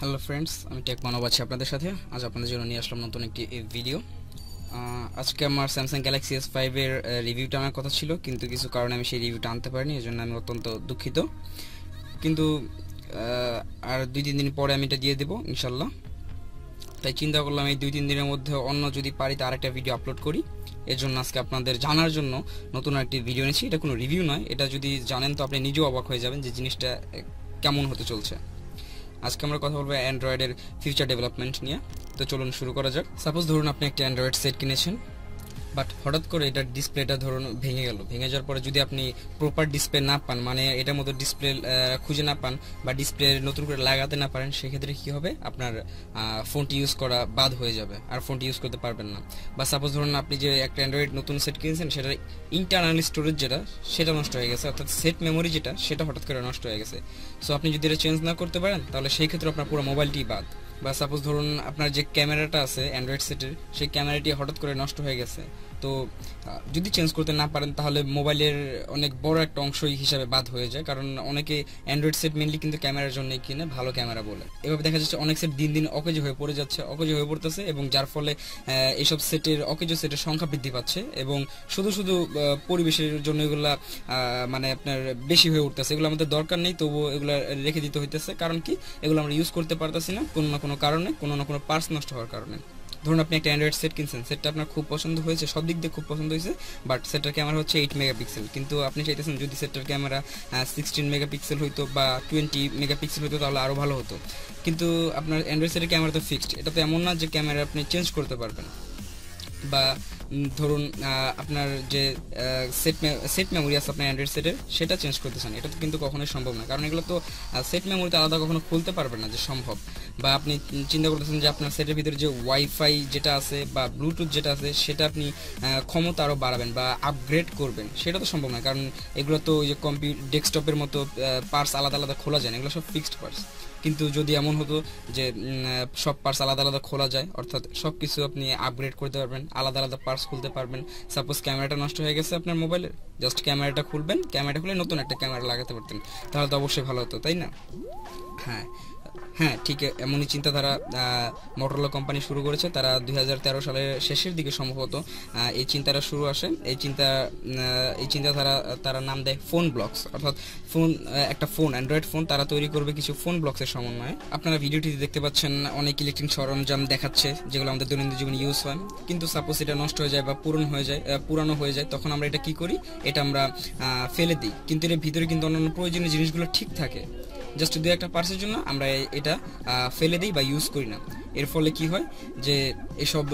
Hello friends আমি tech Manab আছি আপনাদের সাথে। আজ আপনাদের জন্য নিয়ে আসলাম নতুন একটি ভিডিও আজকে আমার স্যামসাং গ্যালাক্সি এস ফাইভের রিভিউটা আনার কথা ছিল, কিন্তু কিছু কারণে আমি সেই রিভিউটা আনতে পারিনি এই জন্য আমি অত্যন্ত দুঃখিত। কিন্তু আর দুই, তিন দিন পরে আমি এটা দিয়ে দেবো ইনশাল্লাহ তাই চিন্তা করলাম এই দুই, তিন দিনের মধ্যে অন্য যদি পারি তো আরেকটা ভিডিও আপলোড করি। এর জন্য আজকে আপনাদের জানার জন্য নতুন একটি ভিডিও এনেছি। এটা কোনো রিভিউ নয়, এটা যদি জানেন তো আপনি নিজেও অবাক হয়ে যাবেন যে জিনিসটা কেমন হতে চলছে। আজকে আমরা কথা বলব অ্যান্ড্রয়েডের ফিউচার ডেভেলপমেন্ট নিয়ে। তো চলুন শুরু করা যাক। সাপোজ ধরুন আপনি একটা অ্যান্ড্রয়েড সেট কিনেছেন। বাট হঠাৎ করে এটার ডিসপ্লেটা ধরুন ভেঙে গেল। ভেঙে যাওয়ার পরে যদি আপনি প্রপার ডিসপ্লে না পান মানে এটার মতো ডিসপ্লে খুঁজে না পান বা ডিসপ্লে নতুন করে লাগাতে না পারেন, সেক্ষেত্রে কি হবে? আপনার ফোনটি ইউজ করা বাদ হয়ে যাবে আর ফোনটি ইউজ করতে পারবেন না। বা সাপোজ ধরুন আপনি যে একটা অ্যান্ড্রয়েড নতুন সেট কিনেছেন, সেটার ইন্টারনাল স্টোরেজ যেটা, সেটা নষ্ট হয়ে গেছে। অর্থাৎ সেট মেমোরি যেটা, সেটা হঠাৎ করে নষ্ট হয়ে গেছে। সো আপনি যদি এটা চেঞ্জ না করতে পারেন, তাহলে সেই ক্ষেত্রে আপনার পুরো মোবাইলটি বাদ। বা সাপোজ ধরুন আপনার যে ক্যামেরাটা আছে অ্যান্ড্রয়েড সেটের সেই ক্যামেরাটি হঠাৎ করে নষ্ট হয়ে গেছে। তো যদি চেঞ্জ করতে না পারেন তাহলে মোবাইলের অনেক বড় একটা অংশই হিসাবে বাদ হয়ে যায়। কারণ অনেকে অ্যান্ড্রয়েড সেট মেনলি কিন্তু ক্যামেরার জন্য কিনে, ভালো ক্যামেরা বলে। এভাবে দেখা যাচ্ছে অনেক সেট দিন দিন অকেজ হয়ে পড়ে যাচ্ছে, অকেজ হয়ে পড়তেছে এবং যার ফলে এইসব সেটের, অকেজ সেটের সংখ্যা বৃদ্ধি পাচ্ছে এবং শুধু শুধু পরিবেশের জন্য এগুলা মানে আপনার বেশি হয়ে উঠতেছে। এগুলো আমাদের দরকার নেই, তবুও এগুলো রেখে দিতে হইতেছে। কারণ কি? এগুলো আমরা ইউজ করতে পারতেছি না কোনো না কোনো কারণে, কোনো না কোনো পার্টস নষ্ট হওয়ার কারণে। ধরুন আপনি একটা অ্যান্ড্রয়েড সেট কিনছেন সেটটা আপনার খুব পছন্দ হয়েছে, সব দিক দিয়ে খুব পছন্দ হয়েছে বাট সেটার ক্যামেরা হচ্ছে এইট মেগাপিক্সেল কিন্তু আপনি চাইতেছেন যদি সেটটার ক্যামেরা সিক্সটিন মেগাপিক্সেল হইতো বা টোয়েন্টি মেগাপিক্সেল হইতো, তাহলে আরও ভালো হতো। কিন্তু আপনার অ্যান্ড্রয়েড সেটের ক্যামেরা তো ফিক্সড এটা তো এমন না যে ক্যামেরা আপনি চেঞ্জ করতে পারবেন। বা ধরুন আপনার যে সেট সেট মেমোরি আছে আপনার অ্যান্ড্রয়েড সেটের সেটা চেঞ্জ করতে চান। এটা তো কিন্তু কখনোই সম্ভব না। কারণ এগুলো তো সেট মেমোরিতে আলাদা কখনো খুলতে পারবেন না যে সম্ভব। বা আপনি চিন্তা করতেছেন যে আপনার সেটের ভিতরে যে ওয়াইফাই যেটা আছে বা ব্লুটুথ যেটা আছে, সেটা আপনি ক্ষমতা আরও বাড়াবেন বা আপগ্রেড করবেন। সেটা তো সম্ভব না। কারণ এগুলো তো ওই যে কম্পিউ ডেস্কটপের মতো পার্টস আলাদা আলাদা খোলা যায় না। এগুলো সব ফিক্সড পার্টস কিন্তু যদি এমন হতো যে সব পার্টস আলাদা আলাদা খোলা যায়, অর্থাৎ সব কিছু আপনি আপগ্রেড করতে পারবেন, আলাদা আলাদা পার্টস খুলতে পারবেন। সাপোজ ক্যামেরাটা নষ্ট হয়ে গেছে আপনার মোবাইলের। জাস্ট ক্যামেরাটা খুলবেন ক্যামেরাটা খুলে নতুন একটা ক্যামেরা লাগাতে পারতেন। তাহলে তো অবশ্যই ভালো হতো, তাই না? হ্যাঁ হ্যাঁ ঠিক এমনই চিন্তাধারা মোটরলা কোম্পানি শুরু করেছে, তারা দুই হাজার তেরো সালের শেষের দিকে সম্ভবত এই চিন্তাটা শুরু আসে। এই চিন্তা এই চিন্তাধারা, তারা নাম দেয় ফোন ব্লকস অর্থাৎ ফোন একটা ফোন অ্যান্ড্রয়েড ফোন তারা তৈরি করবে কিছু ফোন ব্লকসের সমন্বয়ে। আপনারা ভিডিওটিতে দেখতে পাচ্ছেন, অনেক ইলেকট্রিক সরঞ্জাম দেখাচ্ছে, যেগুলো আমাদের দৈনন্দিন জীবনে ইউজ হয়। কিন্তু সাপোজ এটা নষ্ট হয়ে যায় বা পূরণ হয়ে যায় পুরানো হয়ে যায়, তখন আমরা এটা কি করি? এটা আমরা ফেলে দিই। কিন্তু এর ভিতরে কিন্তু অন্যান্য প্রয়োজনীয় জিনিসগুলো ঠিক থাকে। জাস্ট দু একটা পার্সের জন্য আমরা এটা ফেলে দিই বা ইউজ করি না। এর ফলে কি হয় যে এসব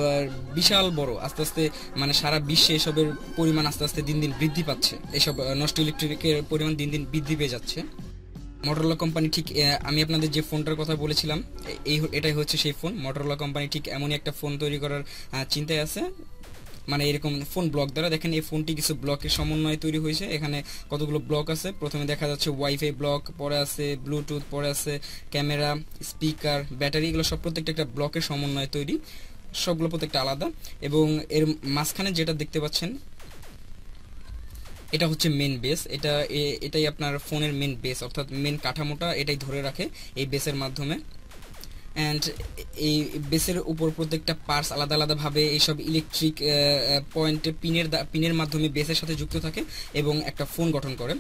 বিশাল বড়, আস্তে আস্তে মানে সারা বিশ্বে এসবের পরিমাণ আস্তে আস্তে দিন দিন বৃদ্ধি পাচ্ছে। এসব নষ্ট ইলেকট্রিকের পরিমাণ দিন দিন বৃদ্ধি পেয়ে যাচ্ছে। মোটরলা কোম্পানি ঠিক আমি আপনাদের যে ফোনটার কথা বলেছিলাম এই এটাই হচ্ছে সেই ফোন। মোটরলা কোম্পানি ঠিক এমনই একটা ফোন তৈরি করার চিন্তায় আছে। মানে এরকম ফোন ব্লক দ্বারা দেখেন এই ফোনটি কিছু ব্লকের সমন্বয়ে তৈরি হয়েছে। এখানে কতগুলো ব্লক আছে? প্রথমে দেখা যাচ্ছে ওয়াইফাই ব্লক পরে আছে ব্লুটুথ পরে আছে ক্যামেরা স্পিকার ব্যাটারি এগুলো সব প্রত্যেকটা একটা ব্লকের সমন্বয়ে তৈরি। সবগুলো প্রত্যেকটা আলাদা। এবং এর মাঝখানে যেটা দেখতে পাচ্ছেন, এটা হচ্ছে মেন বেস এটা এটাই আপনার ফোনের মেন বেস অর্থাৎ মেন কাঠামোটা এটাই ধরে রাখে এই বেসের মাধ্যমে। অ্যান্ড এই বেসের উপর প্রত্যেকটা পার্টস আলাদা আলাদাভাবে এইসব ইলেকট্রিক পয়েন্টে পিনের পিনের মাধ্যমে বেসের সাথে যুক্ত থাকে এবং একটা ফোন গঠন করে।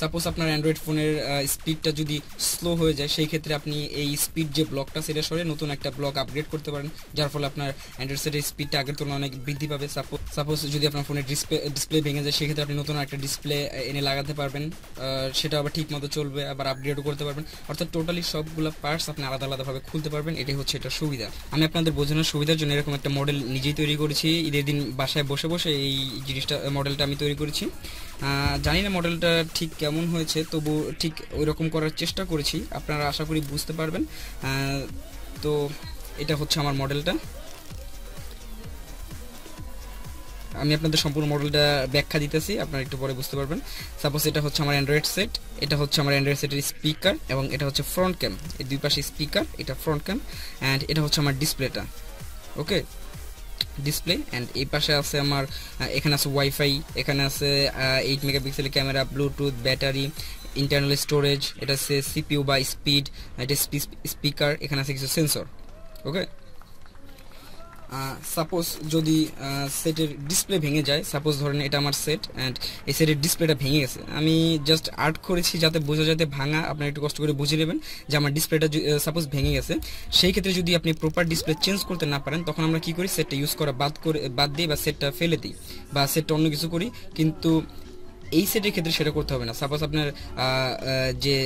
সাপোজ আপনার অ্যান্ড্রয়েড ফোনের স্পিডটা যদি স্লো হয়ে যায়, সেই ক্ষেত্রে আপনি এই স্পিড যে ব্লকটা সেটা সরে নতুন একটা ব্লক আপগ্রেড করতে পারেন, যার ফলে আপনার অ্যান্ড্রয়েড সেটের স্পিডটা আগের তুলনায় অনেক বৃদ্ধি পাবে। সাপোজ সাপোজ যদি আপনার ফোনের ডিসপ্লে ডিসপ্লে ভেঙে যায়, সেক্ষেত্রে আপনি নতুন একটা ডিসপ্লে এনে লাগাতে পারবেন। সেটা আবার ঠিক মতো চলবে, আবার আপগ্রেডও করতে পারবেন। অর্থাৎ টোটালি সবগুলো পার্টস আপনি আলাদা আলাদাভাবে খুলতে পারবেন। এটাই হচ্ছে এটা সুবিধা। আমি আপনাদের বোঝানোর সুবিধার জন্য এরকম একটা মডেল নিজেই তৈরি করেছি। ঈদের দিন বাসায় বসে বসে এই জিনিসটা মডেলটা আমি তৈরি করেছি। জানি না মডেলটা ঠিক কেমন হয়েছে, তবু ঠিক ওই রকম করার চেষ্টা করেছি। আপনারা আশা করি বুঝতে পারবেন। তো এটা হচ্ছে আমার মডেলটা আমি আপনাদের সম্পূর্ণ মডেলটা ব্যাখ্যা দিতেছি, আপনারা একটু পরে বুঝতে পারবেন। সাপোজ এটা হচ্ছে আমার অ্যান্ড্রয়েড সেট এটা হচ্ছে আমার অ্যান্ড্রয়েড সেটের স্পিকার এবং এটা হচ্ছে ফ্রন্ট ক্যাম এই দুই পাশে স্পিকার এটা ফ্রন্ট ক্যাম অ্যান্ড এটা হচ্ছে আমার ডিসপ্লেটা ওকে ডিসপ্লে অ্যান্ড এই পাশে আছে আমার এখানে আছে ওয়াইফাই এখানে আছে এইট মেগাপিক্সেলের camera bluetooth battery internal storage এটা আছে সিপিইউ বা স্পিড এটা স্পিকার এখানে আছে কিছু সেন্সর ওকে সাপোজ যদি সেটের ডিসপ্লে ভেঙে যায় সাপোজ ধরেন এটা আমার সেট অ্যান্ড এই সেটের ডিসপ্লেটা ভেঙে গেছে, আমি জাস্ট আর্ট করেছি যাতে বোঝা যাতে ভাঙা, আপনারা একটু কষ্ট করে বুঝে নেবেন যে আমার ডিসপ্লেটা সাপোজ ভেঙে গেছে। সেই ক্ষেত্রে যদি আপনি প্রপার ডিসপ্লে চেঞ্জ করতে না পারেন, তখন আমরা কি করি সেটটা ইউজ করা বাদ করে, বাদ দিই বা সেটটা ফেলে দিই বা সেটটা অন্য কিছু করি। কিন্তু এই সেটের ক্ষেত্রে সেটা করতে হবে না। সাপোজ আপনার যে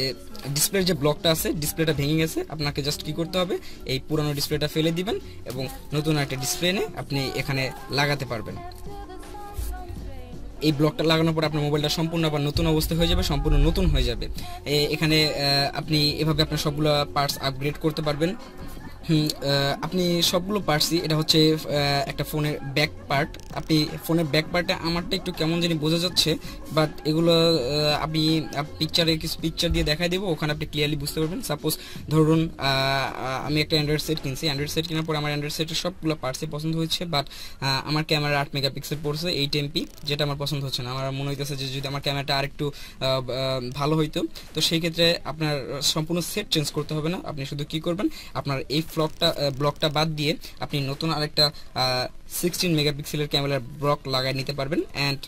ডিসপ্লের যে ব্লকটা আছে ডিসপ্লেটা ভেঙে গেছে, আপনাকে জাস্ট কি করতে হবে? এই পুরনো ডিসপ্লেটা ফেলে দিবেন এবং নতুন একটা ডিসপ্লে এনে আপনি এখানে লাগাতে পারবেন। এই ব্লকটা লাগানোর পর আপনার মোবাইলটা সম্পূর্ণ আবার নতুন অবস্থা হয়ে যাবে, সম্পূর্ণ নতুন হয়ে যাবে। এখানে আপনি এভাবে আপনার সবগুলো পার্টস আপগ্রেড করতে পারবেন। হুম আপনি সবগুলো পার্টসই এটা হচ্ছে একটা ফোনের ব্যাক পার্ট আপনি ফোনের ব্যাক পার্টে আমারটা একটু কেমন জানি বোঝা যাচ্ছে বাট এগুলো আপনি পিকচারে কিছু পিকচার দিয়ে দেখাই দেবো, ওখানে আপনি ক্লিয়ারলি বুঝতে পারবেন। সাপোজ ধরুন আমি একটা অ্যান্ড্রয়েড সেট কিনছি। অ্যান্ড্রয়েড সেট কেনার পর আমার অ্যান্ড্রয়েড সেটের সবগুলো পার্টসই পছন্দ হয়েছে বাট আমার ক্যামেরা আট মেগাপিক্সেল পড়ছে এইট এমপি যেটা আমার পছন্দ হচ্ছে না। আমার মনে হইতেছে যে যদি আমার ক্যামেরাটা আরেকটু ভালো হইতো, তো সেই ক্ষেত্রে আপনার সম্পূর্ণ সেট চেঞ্জ করতে হবে না। আপনি শুধু কি করবেন, আপনার এই ফ্লকটা ব্লকটা বাদ দিয়ে আপনি নতুন আরেকটা সিক্সটিন মেগাপিক্সেলের ক্যামেরার ব্লক লাগাই নিতে পারবেন। অ্যান্ড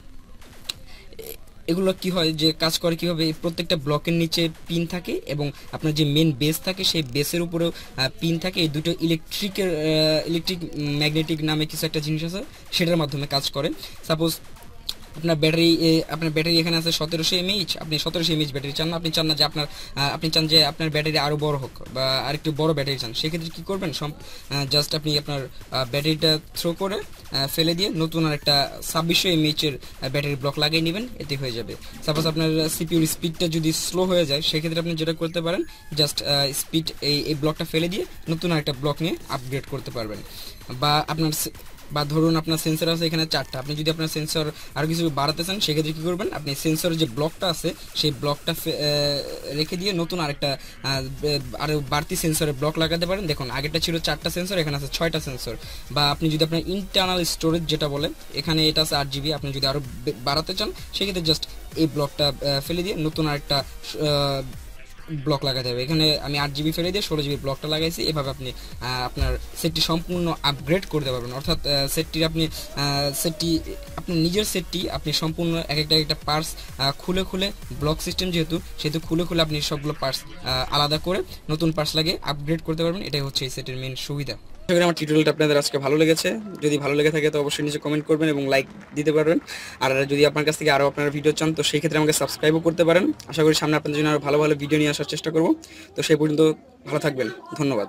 এগুলো কি হয় যে কাজ করে কীভাবে? প্রত্যেকটা ব্লকের নিচে পিন থাকে এবং আপনার যে মেন বেস থাকে সেই বেসের উপরেও পিন থাকে। এই দুটো ইলেকট্রিকের ইলেকট্রিক ম্যাগনেটিক নামে কিছু একটা জিনিস আছে, সেটার মাধ্যমে কাজ করে। সাপোজ আপনার ব্যাটারি আপনার ব্যাটারি এখানে আছে সতেরোশো এমএইচ আপনি সতেরোশো এমএইচ ব্যাটারি চান না আপনি চান না যে আপনার আপনি চান যে আপনার ব্যাটারি আরও বড় হোক বা আরেকটু বড় ব্যাটারি চান, সেক্ষেত্রে কী করবেন? সব জাস্ট আপনি আপনার ব্যাটারিটা থ্রো করে ফেলে দিয়ে নতুন আরেকটা ছাব্বিশশো এমএইচের ব্যাটারি ব্লক লাগিয়ে নেবেন, এতে হয়ে যাবে। সাপোজ আপনার সিপিউর স্পিডটা যদি স্লো হয়ে যায়, সেক্ষেত্রে আপনি যেটা করতে পারেন জাস্ট স্পিড এই এই ব্লকটা ফেলে দিয়ে নতুন আরেকটা ব্লক নিয়ে আপগ্রেড করতে পারবেন। বা আপনার বা ধরুন আপনার সেন্সর আছে এখানে চারটা, আপনি যদি আপনার সেন্সর আরও কিছু বাড়াতে চান, সেক্ষেত্রে কী করবেন? আপনি সেন্সরের যে ব্লকটা আছে, সেই ব্লকটা রেখে দিয়ে নতুন আরেকটা আরও বাড়তি সেন্সরের ব্লক লাগাতে পারেন। দেখুন, আগেরটা ছিল চারটা সেন্সর এখানে আছে ছয়টা সেন্সর বা আপনি যদি আপনার ইন্টারনাল স্টোরেজ যেটা বলেন এখানে এটা আছে আট জিবি আপনি যদি আরও বাড়াতে চান, সেক্ষেত্রে জাস্ট এই ব্লকটা ফেলে দিয়ে নতুন আরেকটা ব্লক লাগাতে হবে। এখানে আমি আট জিবি ফেলে দিয়ে ষোলো জিবি ব্লকটা লাগাইছি। এভাবে আপনি আপনার সেটটি সম্পূর্ণ আপগ্রেড করতে পারবেন। অর্থাৎ সেটটির আপনি সেটটি আপনি নিজের সেটটি আপনি সম্পূর্ণ এক একটা একটা পার্টস খুলে খুলে ব্লক সিস্টেম যেহেতু, সেহেতু খুলে খুলে আপনি সবগুলো পার্স আলাদা করে নতুন পার্স লাগে আপগ্রেড করতে পারবেন। এটাই হচ্ছে এই সেটের মেন সুবিধা। আশা করি আমার টিউটোরিয়ালটা আপনাদের আজকে ভালো লেগেছে। যদি ভালো লেগে থাকে তো অবশ্যই নিচে কমেন্ট করবেন এবং লাইক দিতে পারবেন। আর যদি আপনার কাছ থেকে আরও আপনার ভিডিও চান, তো সেই ক্ষেত্রে আমাকে সাবস্ক্রাইবও করতে পারেন। আশা করি সামনে আপনাদের জন্য আরও ভালো ভালো ভিডিও নিয়ে আসার চেষ্টা করব। তো সেই পর্যন্ত ভালো থাকবেন। ধন্যবাদ।